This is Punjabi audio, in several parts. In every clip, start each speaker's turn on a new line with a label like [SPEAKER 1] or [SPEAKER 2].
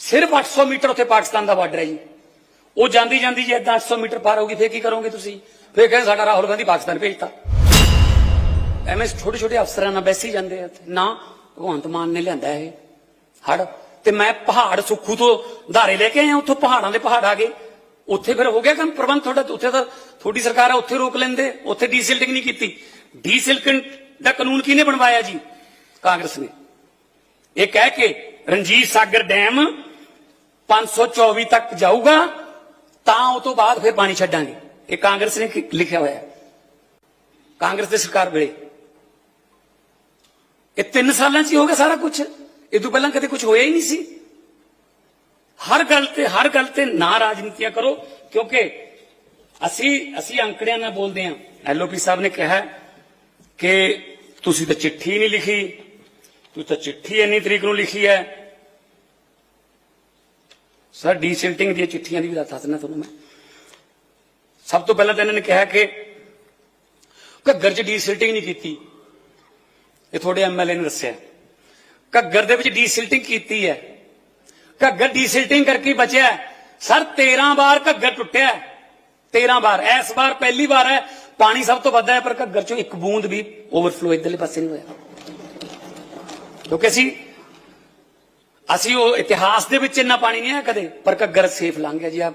[SPEAKER 1] ਸਿਰਫ 800 ਮੀਟਰ ਉੱਥੇ ਪਾਕਿਸਤਾਨ ਦਾ ਬਾਰਡਰ ਹੈ ਜੀ। ਉਹ ਜਾਂਦੀ ਜਾਂਦੀ ਜੇ ਇਦਾਂ 800 ਮੀਟਰ ਪਾਰ ਗਈ ਫੇਰ ਕੀ ਕਰੋਗੇ ਤੁਸੀਂ? ਫੇਰ ਕਹਿੰਦੇ ਸਾਡਾ ਰਾਹੁਲ ਗਾਂਧੀ ਪਾਕਿਸਤਾਨ ਭੇਜਤਾ। ਐਵੇਂ ਛੋਟੇ ਛੋਟੇ ਅਫਸਰਾਂ ਨਾਲ ਬੈਸੀ ਜਾਂਦੇ ਆ ਨਾ, ਭਗਵੰਤ ਮਾਨ ਨੇ ਲਿਆਂਦਾ ਇਹ ਹੜ ਤੇ ਮੈਂ ਪਹਾੜ ਸੁੱਖੂ ਤੋਂ ਧਾਰੇ ਲੈ ਕੇ ਆਇਆ, ਉੱਥੋਂ ਪਹਾੜਾਂ ਦੇ ਪਹਾੜ ਆ ਗਏ। ਉੱਥੇ ਫਿਰ ਹੋ ਗਿਆ ਕੰਮ ਪ੍ਰਬੰਧ ਤੁਹਾਡਾ, ਉੱਥੇ ਤਾਂ ਤੁਹਾਡੀ ਸਰਕਾਰ ਆ, ਉੱਥੇ ਰੋਕ ਲੈਂਦੇ। ਉੱਥੇ ਡੀਸਿਲਟਿੰਗ ਨਹੀਂ ਕੀਤੀ। ਡੀਸਿਲਟਿੰਗ ਦਾ ਕਾਨੂੰਨ ਕਿਹਨੇ ਬਣਵਾਇਆ ਜੀ? ਕਾਂਗਰਸ ਨੇ। ਇਹ ਕਹਿ ਕੇ ਰਣਜੀਤ ਸਾਗਰ ਡੈਮ 524 ਤੱਕ ਜਾਊਗਾ, ਤਾਂ ਉਹ ਤੋਂ ਬਾਅਦ ਫਿਰ ਪਾਣੀ ਛੱਡਾਂਗੇ। ਇਹ ਕਾਂਗਰਸ ਨੇ ਲਿਖਿਆ ਹੋਇਆ ਕਾਂਗਰਸ ਦੀ ਸਰਕਾਰ ਵੇਲੇ। ਇਹ 3 ਸਾਲਾਂ 'ਚ ਹੀ ਹੋ ਗਿਆ ਸਾਰਾ ਕੁਝ ਇਹ ਤੋਂ ਪਹਿਲਾਂ ਕਦੇ ਕੁਝ ਹੋਇਆ ਹੀ ਨਹੀਂ ਸੀ। ਹਰ ਗੱਲ ਤੇ ਹਰ ਗੱਲ ਤੇ ਨਾ ਰਾਜਨੀਤੀਆਂ ਕਰੋ, ਕਿਉਂਕਿ ਅਸੀਂ ਅਸੀਂ ਅੰਕੜਿਆਂ ਨਾਲ ਬੋਲਦੇ ਹਾਂ। ਐਲਓਪੀ ਸਾਹਿਬ ਨੇ ਕਿਹਾ ਕਿ ਤੁਸੀਂ ਤਾਂ ਚਿੱਠੀ ਨਹੀਂ ਲਿਖੀ, ਤੁਸੀਂ ਤਾਂ ਚਿੱਠੀ ਇੰਨੀ ਤਰੀਕ ਨੂੰ ਲਿਖੀ ਹੈ। ਸਰ ਡੀਸਿਲਟਿੰਗ ਦੀਆਂ ਚਿੱਠੀਆਂ ਦੀ ਵੀ ਦੱਸ ਦੱਸਣਾ ਤੁਹਾਨੂੰ ਮੈਂ। ਸਭ ਤੋਂ ਪਹਿਲਾਂ ਤਾਂ ਇਹਨਾਂ ਨੇ ਕਿਹਾ ਕਿ ਘੱਗਰ 'ਚ ਡੀਸਿਲਟਿੰਗ ਨਹੀਂ ਕੀਤੀ। ਇਹ ਤੁਹਾਡੇ ਐਮਐਲਏ ਨੇ ਦੱਸਿਆ। ਘੱਗਰ ਦੇ ਵਿੱਚ ਡੀਸਿਲਟਿੰਗ ਕੀਤੀ ਹੈ। ਘੱਗਰ ਡੀਸਿਲਟਿੰਗ ਕਰਕੇ ਬਚਿਆ ਸਰ 13 ਵਾਰ ਘੱਗਰ ਟੁੱਟਿਆ ਹੈ। 13 ਵਾਰ। ਇਸ ਵਾਰ ਪਹਿਲੀ ਵਾਰ ਹੈ। ਪਾਣੀ ਸਭ ਤੋਂ ਵੱਧ ਹੈ, ਪਰ ਘੱਗਰ 'ਚੋਂ ਇੱਕ ਬੂੰਦ ਵੀ ਓਵਰਫਲੋ ਇਧਰਲੇ ਪਾਸੇ ਨਹੀਂ ਹੋਇਆ। ਕਿਉਂਕਿ ਅਸੀਂ ਅਸੀਂ ਉਹ ਇਤਿਹਾਸ ਦੇ ਵਿੱਚ ਇੰਨਾ ਪਾਣੀ ਨਹੀਂ ਆਇਆ ਕਦੇ, ਪਰ ਘੱਗਰ ਸੇਫ ਲੰਘ ਗਿਆ ਜੀ ਆ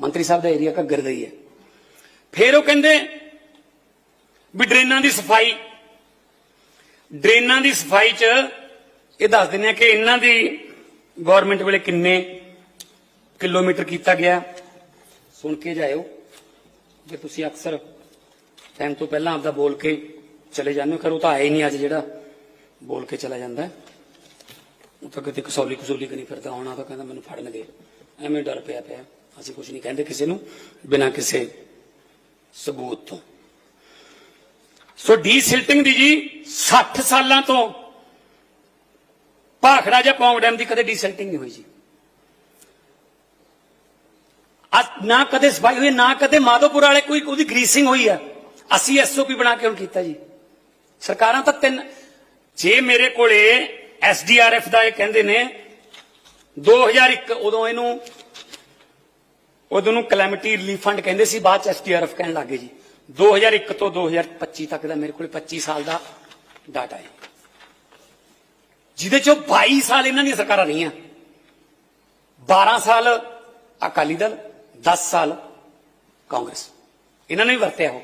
[SPEAKER 1] ਮੰਤਰੀ ਸਾਹਿਬ ਦਾ ਏਰੀਆ ਘੱਗਰ ਦਾ ਹੀ ਹੈ। ਫਿਰ ਉਹ ਕਹਿੰਦੇ ਵੀ ਡਰੇਨਾਂ ਦੀ ਸਫ਼ਾਈ, ਡਰੇਨਾਂ ਦੀ ਸਫ਼ਾਈ 'ਚ ਇਹ ਦੱਸ ਦਿੰਦੇ ਆ ਕਿ ਇਹਨਾਂ ਦੀ ਗਵਰਨਮੈਂਟ ਵੇਲੇ ਕਿੰਨੇ ਕਿਲੋਮੀਟਰ ਕੀਤਾ ਗਿਆ। ਸੁਣ ਕੇ ਜਾਇਓ, ਜੇ ਤੁਸੀਂ ਅਕਸਰ ਟਾਈਮ ਤੋਂ ਪਹਿਲਾਂ ਆਪਦਾ ਬੋਲ ਕੇ ਚਲੇ ਜਾਂਦੇ ਹੋ, ਖਰ ਉਹ ਤਾਂ ਆਇਆ ਹੀ ਨਹੀਂ ਅੱਜ ਜਿਹੜਾ ਬੋਲ ਕੇ ਚਲਾ ਜਾਂਦਾ। ਉਹ ਤਾਂ ਕਿਤੇ ਕਸੌਲੀ ਕਸੂਲੀ ਕਿ ਫਿਰਦਾ ਆਉਣਾ ਤਾਂ ਕਹਿੰਦਾ ਮੈਨੂੰ ਫੜਨਗੇ ਐਵੇਂ ਡਰ ਪਿਆ ਪਿਆ। ਅਸੀਂ ਕੁਝ ਨਹੀਂ ਕਹਿੰਦੇ ਕਿਸੇ ਨੂੰ, ਬਿਨਾਂ ਕਿਸੇ ਸਬੂਤ ਤੋਂ। ਸੋ ਡੀਸਿਲਟਿੰਗ ਦੀ ਜੀ 60 ਸਾਲਾਂ ਤੋਂ ਭਾਖੜਾ ਜਾਂ ਪੌਂਗ ਡੈਮ ਦੀ ਕਦੇ ਡੀਸਿਲਟਿੰਗ ਨਹੀਂ ਹੋਈ ਜੀ। ਨਾ ਕਦੇ ਸਫ਼ਾਈ ਹੋਈ, ਨਾ ਕਦੇ ਮਾਧੋਪੁਰ ਵਾਲੇ ਕੋਈ ਉਹਦੀ ਗਰੀਸਿੰਗ ਹੋਈ ਆ। ਅਸੀਂ ਐਸਓਪੀ ਬਣਾ ਕੇ ਹੁਣ ਕੀਤਾ ਜੀ। ਸਰਕਾਰਾਂ ਤਾਂ ਤਿੰਨ ਜੇ ਮੇਰੇ ਕੋਲੇ ਐਸਡੀਆਰਐਫ ਦਾ ਇਹ ਕਹਿੰਦੇ ਨੇ 2001 ਉਦੋਂ ਇਹਨੂੰ, ਉਦੋਂ ਨੂੰ ਕਲੈਮਿਟੀ ਰਿਲੀਫ ਫੰਡ ਕਹਿੰਦੇ ਸੀ, ਬਾਅਦ ਚ ਐਸਡੀਆਰਐਫ ਕਹਿਣ ਲੱਗੇ ਜੀ। 2001 ਤੋਂ 2025 ਤੱਕ ਦਾ ਮੇਰੇ ਕੋਲ 25 ਸਾਲ ਦਾ ਡਾਟਾ ਹੈ। ਜਿਹਦੇ ਚੋਂ 22 ਸਾਲ ਇਹਨਾਂ ਦੀਆਂ ਸਰਕਾਰਾਂ ਰਹੀਆਂ। 12 ਸਾਲ ਅਕਾਲੀ ਦਲ 10 ਸਾਲ ਕਾਂਗਰਸ। ਇਹਨਾਂ ਨੇ ਵੀ ਵਰਤਿਆ ਉਹ।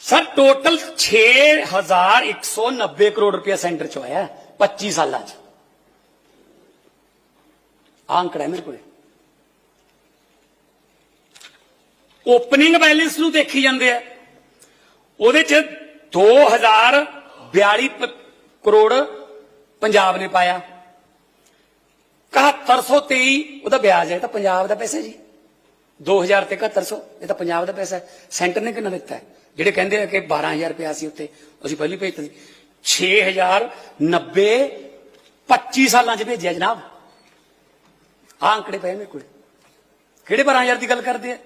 [SPEAKER 1] ਸਰ, ਟੋਟਲ 6190 ਕਰੋੜ ਰੁਪਇਆ ਸੈਂਟਰ ਚ ਆਇਆ। 25 ਸਾਲਾਂ ਚ ਆਹ ਅੰਕੜਾ ਹੈ ਮੇਰੇ ਕੋਲੇ ਓਪਨਿੰਗ ਬੈਲੈਂਸ ਨੂੰ ਦੇਖੀ ਜਾਂਦੇ ਆ ਉਹਦੇ ਚ 2042 ਪ- ਕਰੋੜ ਪੰਜਾਬ ਨੇ ਪਾਇਆ 7123 ਉਹਦਾ ਵਿਆਜ ਹੈ ਇਹ ਤਾਂ ਪੰਜਾਬ ਦਾ ਪੈਸਾ ਜੀ 2000 ਤੇ 7100 ਇਹ ਤਾਂ ਪੰਜਾਬ ਦਾ ਪੈਸਾ ਹੈ ਸੈਂਟਰ ਨੇ ਕਿੰਨਾ ਦਿੱਤਾ ਹੈ ਜਿਹੜੇ ਕਹਿੰਦੇ ਆ ਕਿ 12000 ਰੁਪਇਆ ਸੀ ਉੱਤੇ ਅਸੀਂ ਪਹਿਲੀ ਭੇਜਤਾ ਸੀ 6090 25 ਸਾਲਾਂ ਚ ਭੇਜਿਆ ਜਨਾਬ। ਆਹ ਅੰਕੜੇ ਪਏ ਮੇਰੇ ਕੋਲ। ਕਿਹੜੇ 12000 ਦੀ ਗੱਲ ਕਰਦੇ ਆ?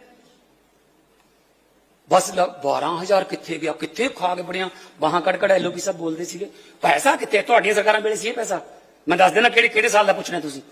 [SPEAKER 1] ਬਸ ਲ- 12000 ਕਿੱਥੇ ਗਿਆ? ਕਿੱਥੇ ਖਾ ਕੇ ਬੜੀਆਂ ਬਾਹਾਂ ਕੱਢ ਕੱਢ ਐਲਓਪੀ ਸਾਹਿਬ ਬੋਲਦੇ ਸੀਗੇ। ਪੈਸਾ ਕਿੱਥੇ? ਤੁਹਾਡੀਆਂ ਸਰਕਾਰਾਂ ਵੇਲੇ ਸੀ ਇਹ ਪੈਸਾ। ਮੈਂ ਦੱਸ ਦੇਣਾ ਕਿਹੜੇ ਕਿਹੜੇ ਸਾਲ ਦਾ ਪੁੱਛਣਾ ਤੁਸੀਂ?